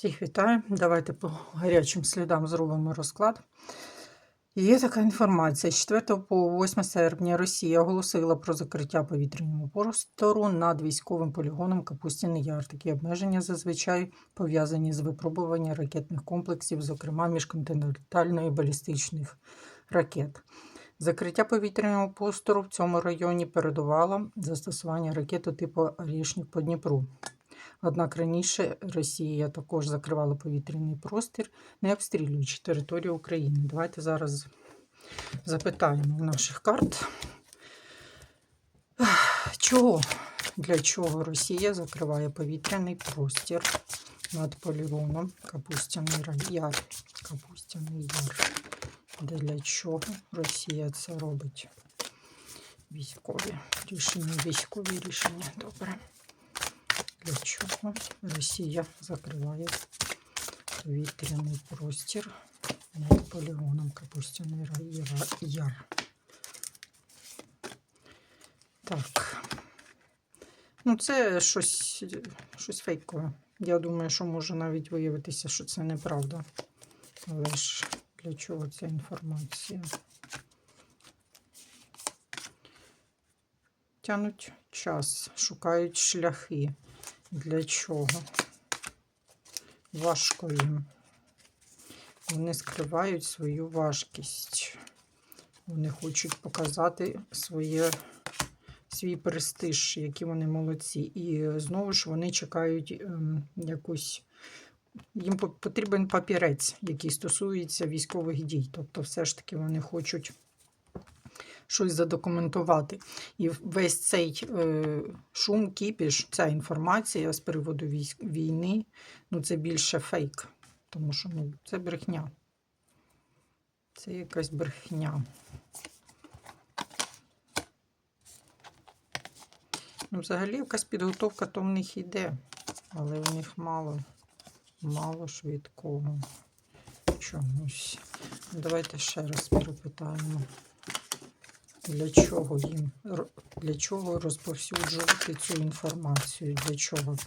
Всіх вітаю. Давайте по гарячим слідам зробимо розклад. Є така інформація. З 4 по 8 серпня Росія оголосила про закриття повітряного простору над військовим полігоном Капустяний Яр. Такі обмеження зазвичай пов'язані з випробуванням ракетних комплексів, зокрема міжконтинентальної балістичних ракет. Закриття повітряного простору в цьому районі передувало застосування ракети типу Орішник по Дніпру. Однак раніше Росія також закривала повітряний простір, не обстрілюючи територію України. Давайте зараз запитаємо в наших карт, чого, для чого Росія закриває повітряний простір над полігоном Капустяний Яр. Капустяний Яр. Для чого Росія це робить? Військові рішення, військові рішення. Добре. Для чого Росія закриває повітряний простір над полігоном Капустяний Яр? Так. Ну, це щось, щось фейкове. Я думаю, що може навіть виявитися, що це неправда. Але ж для чого ця інформація? Тянуть час, шукають шляхи. Для чого? Важко їм. Вони скривають свою важкість. Вони хочуть показати своє, свій престиж, які вони молодці. І знову ж вони чекають ем, якусь. Їм потрібен папірець, який стосується військових дій. Тобто, все ж таки вони хочуть щось задокументувати. І весь цей е, шум, кіпіш, ця інформація з приводу війни, ну це більше фейк, тому що ну, це брехня. Це якась брехня. Ну, взагалі, якась підготовка то в них йде, але в них мало, мало швидкого чомусь. Давайте ще раз перепитаємо. Для чого їм для чого розповсюджувати цю інформацію? Для чого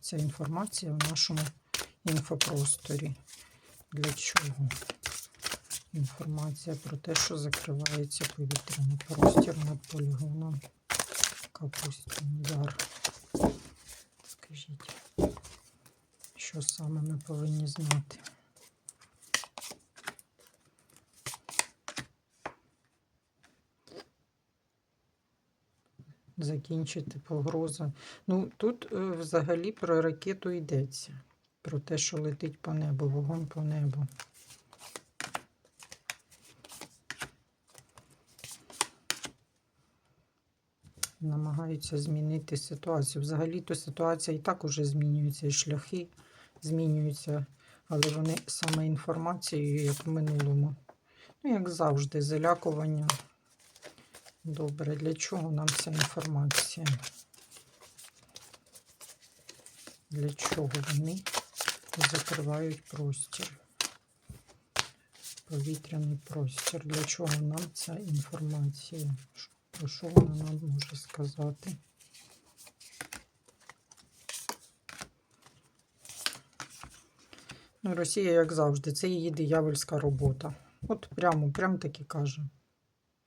ця інформація в нашому інфопросторі? Для чого? Інформація про те, що закривається повітряний простір над полігоном Капустин Яр. Скажіть, що саме ми повинні знати? Закінчити погроза. Ну, тут е, взагалі про ракету йдеться. Про те, що летить по небу, вогонь по небу. Намагаються змінити ситуацію. Взагалі-то ситуація і так уже змінюється, і шляхи змінюються, але вони саме інформацією, як в минулому. Ну, як завжди, залякування. Добре, для чого нам ця інформація? Для чого вони закривають простір? Повітряний простір. Для чого нам ця інформація? Про що вона нам може сказати? Ну, Росія, як завжди, це її диявольська робота. От прямо, прямо так і каже.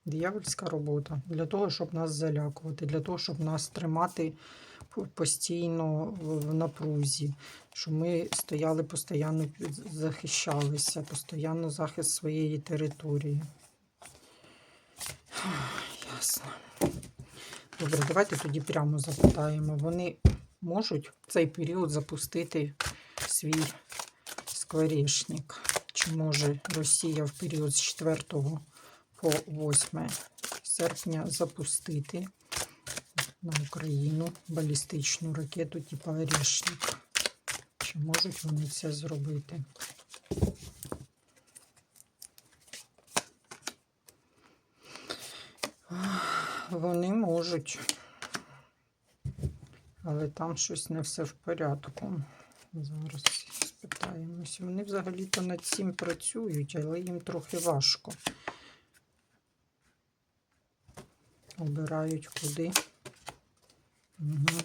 Диявольська робота для того, щоб нас залякувати, для того, щоб нас тримати постійно в напрузі, щоб ми стояли постійно, захищалися, постійно захист своєї території. Ясно. Добре, давайте тоді прямо запитаємо. Вони можуть в цей період запустити свій скворечник? Чи може Росія в період з 4 по 8 серпня запустити на Україну балістичну ракету типу Орішник. Чи можуть вони це зробити? Вони можуть, але там щось не все в порядку. Зараз спитаємося. Вони взагалі-то над цим працюють, але їм трохи важко. Обирають куди. Угу.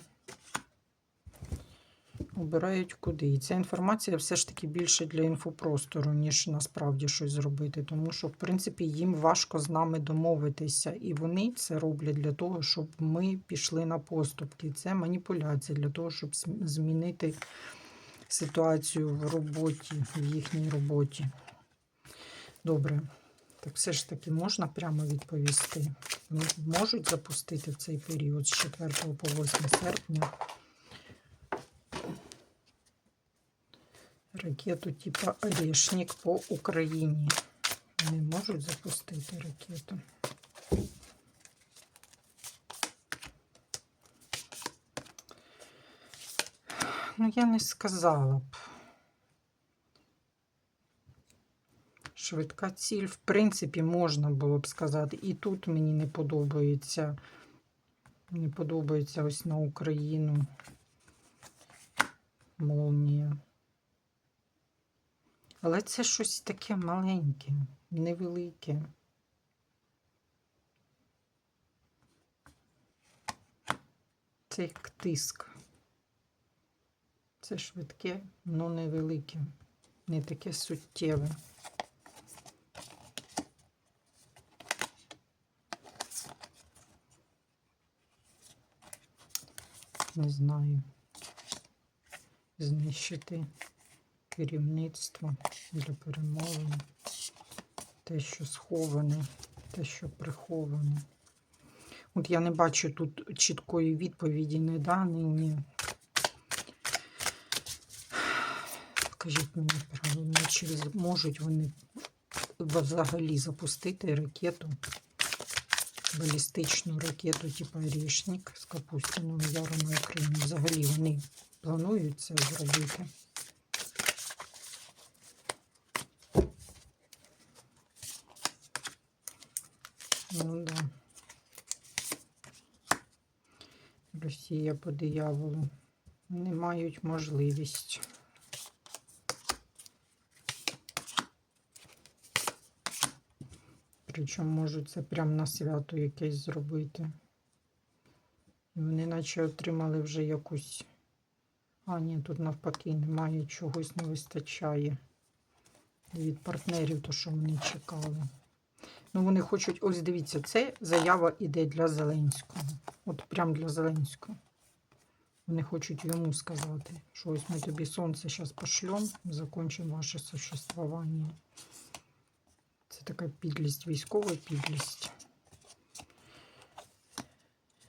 обирають куди. І ця інформація все ж таки більше для інфопростору, ніж насправді щось зробити. Тому що, в принципі, їм важко з нами домовитися. І вони це роблять для того, щоб ми пішли на поступки. Це маніпуляція для того, щоб змінити ситуацію в роботі, в їхній роботі. Добре. Так все ж таки можна прямо відповісти. Можуть запустити в цей період з 4 по 8 серпня ракету типа Орешник по Україні. Вони можуть запустити ракету. Ну, я не сказала б. Швидка ціль, в принципі, можна було б сказати. І тут мені не подобається. Не подобається ось на Україну. Молнія. Але це щось таке маленьке, невелике. Це як тиск. Це швидке, але невелике, не таке суттєве. Не знаю. Знищити керівництво для перемовин. Те, що сховане, те, що приховане. От я не бачу тут чіткої відповіді, не да, ні, ні. Скажіть мені правильно, чи можуть вони взагалі запустити ракету, балістичну ракету, типу Рішник з Капустіного Яру на Україну? Взагалі вони планують це зробити? Ну да. Росія по дияволу. Не мають можливість. Причому можуть це прямо на свято якесь зробити. І вони наче отримали вже якусь. А, ні, тут навпаки немає чогось не вистачає від партнерів, то що вони чекали. Ну, вони хочуть, ось дивіться, це заява іде для Зеленського. От прям для Зеленського. Вони хочуть йому сказати, що ось ми тобі сонце зараз пошлем, закончимо ваше существування. Така підлість, військова підлість.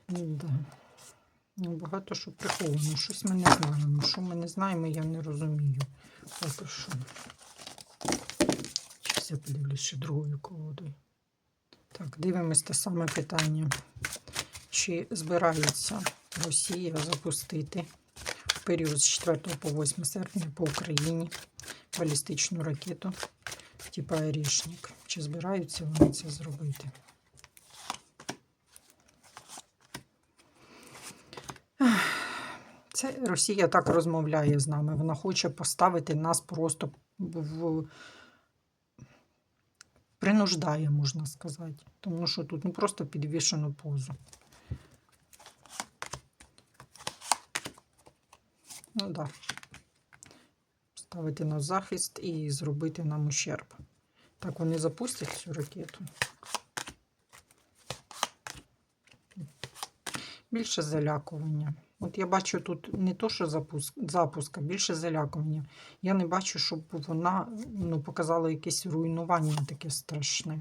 Да. Ну, багато що приховано. Щось ми не знаємо. Що ми не знаємо, я не розумію. Поки що. Я подивлюсь ще другою колодою. Так, дивимось те саме питання. Чи збирається Росія запустити в період з 4 по 8 серпня по Україні балістичну ракету типу Орішник? Чи збираються вони це зробити? Це Росія так розмовляє з нами. Вона хоче поставити нас просто в принуждає, можна сказати. Тому що тут ну, просто підвішену позу. Ну так. Да. Ставити на захист і зробити нам ущерб. Так, вони запустять цю ракету. Більше залякування. От я бачу тут не то, що запуск, запуск, а більше залякування. Я не бачу, щоб вона ну, показала якесь руйнування таке страшне.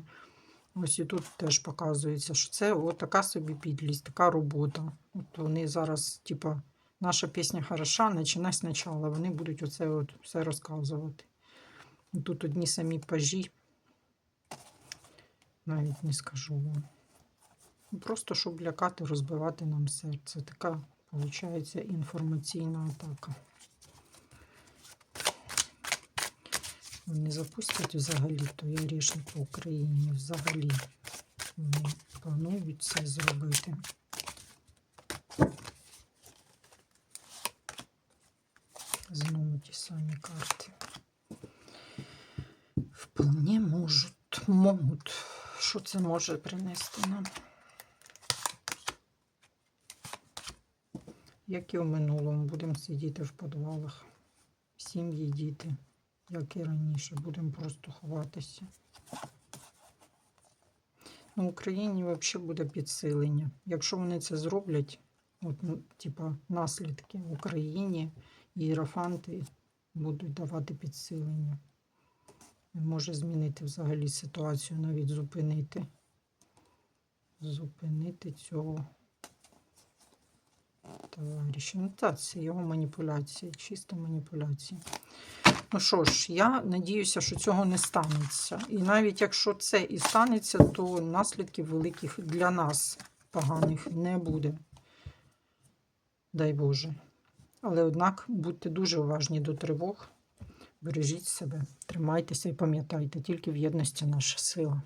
Ось і тут теж показується, що це от така собі підлість, така робота. От вони зараз, типа, наша пісня хороша, починай спочатку. Вони будуть оце от все розказувати. Тут одні самі пажі. Навіть не скажу вам. Просто щоб лякати, розбивати нам серце. Така, виходить, інформаційна атака. Вони запустять взагалі той орішник в Україні. Взагалі вони планують це зробити. Знову ті самі карти. Вполне можуть, можуть. Що це може принести нам? як і в минулому, будемо сидіти в підвалах. Сім'ї, діти, як і раніше, будемо просто ховатися. Ну, Україні взагалі буде підсилення. Якщо вони це зроблять, от, ну, типа, наслідки в Україні, іерофанти будуть давати підсилення. Може змінити взагалі ситуацію, навіть зупинити. Зупинити цього товариша. Ну так, це його маніпуляції, чисто маніпуляції. Ну що ж, я надіюся, що цього не станеться. І навіть якщо це і станеться, то наслідків великих для нас поганих не буде. Дай Боже. Але однак будьте дуже уважні до тривог. Бережіть себе, тримайтеся і пам'ятайте, тільки в єдності наша сила.